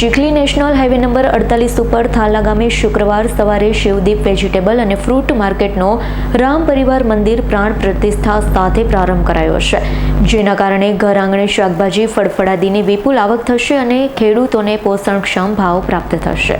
Chikhli national highway number અડતાલીસ ઉપર થાલા ગામે શુક્રવાર સવારે શિવદીપ વેજીટેબલ અને ફ્રૂટ માર્કેટનો રામ પરિવાર મંદિર પ્રાણ પ્રતિષ્ઠા સાથે પ્રારંભ કરાયો છે. જેના કારણે ઘર આંગણે શાકભાજી, ફળફળાદીની વિપુલ આવક થશે અને ખેડૂતોને પોષણક્ષમ ભાવ પ્રાપ્ત થશે.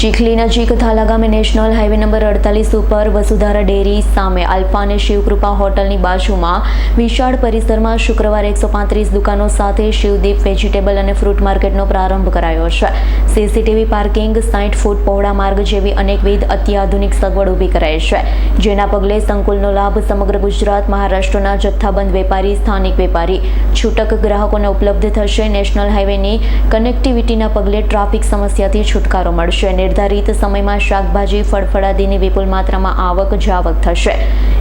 ચીખલી નજીક થાલા ગામે નેશનલ હાઈવે નંબર અડતાલીસ ઉપર વસુધારા ડેરી સામે આલ્ફા અને શિવકૃપા હોટલની બાજુમાં વિશાળ પરિસરમાં શુક્રવારે એકસો પાંત્રીસ દુકાનો સાથે શિવદીપ વેજીટેબલ અને ફ્રૂટ માર્કેટનો પ્રારંભ કરાયો છે સીસીટીવી પાર્કિંગ, સાઠ ફૂટ પહોળા માર્ગ જેવી અનેકવિધ અત્યાધુનિક સગવડ ઊભી કરાઈ છે. જેના પગલે સંકુલનો લાભ સમગ્ર ગુજરાત, મહારાષ્ટ્રના જથ્થાબંધ વેપારી, સ્થાનિક વેપારી, છૂટક ગ્રાહકોને ઉપલબ્ધ થશે. નેશનલ હાઈવેની કનેક્ટિવિટીના પગલે ટ્રાફિક સમસ્યાથી છુટકારો મળશે. નિર્ધારિત સમયમાં શાકભાજી, ફળફળાદીની વિપુલ માત્રામાં આવક, જાવક થશે.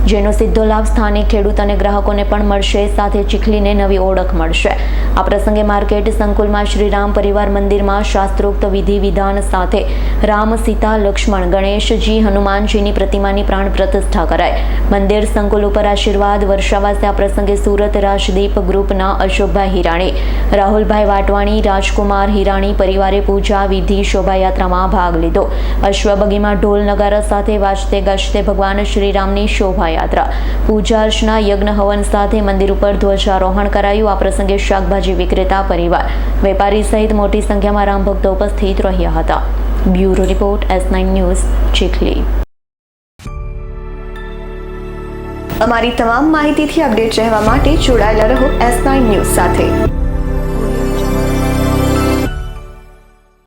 જેનો સીધો લાભ સ્થાનિક ખેડૂત અને ગ્રાહકોને પણ મળશે. સાથે ચીખલીને નવી ઓળખ મળશે. આ પ્રસંગે માર્કેટ, સંકુલમાં શ્રીરામ પરિવાર મંદિરમાં શાસ્ત્રોક્ત વિધિ વિધાન સાથે રામ, સીતા, લક્ષ્મણ, ગણેશજી, હનુમાનજીની પ્રતિમાની પ્રાણ પ્રતિષ્ઠા કરાય મંદિર સંકુલ ઉપર આશીર્વાદ વર્ષાવાસે આ પ્રસંગે સુરત રાજદીપ ગ્રુપના અશોકભાઈ હિરાણી, રાહુલભાઈ વાટવાણી, રાજકુમાર હિરાણી પરિવારે પૂજા, વિધિ, શોભાયાત્રામાં ભાગ લીધો. અશ્વબગીમાં ઢોલ નગારા સાથે વાજતે ગાજતે ભગવાન શ્રીરામની શોભાયાત્રા. પૂજા અર્ચના, યજ્ઞ હવન સાથે મંદિર ઉપર ધ્વજારોહણ કરાયું. આ પ્રસંગે શાકભાજી વિક્રેતા પરિવાર. વેપારી સહિત મોટી સંખ્યામાં રામ ભક્તો ઉપસ્થિત રહ્યા હતા. Bureau report S nine news, Chikhli. અમારી તમામ માહિતીથી અપડેટ રહેવા માટે જોડાયેલા રહો એસ નાઇન ન્યૂઝ સાથે.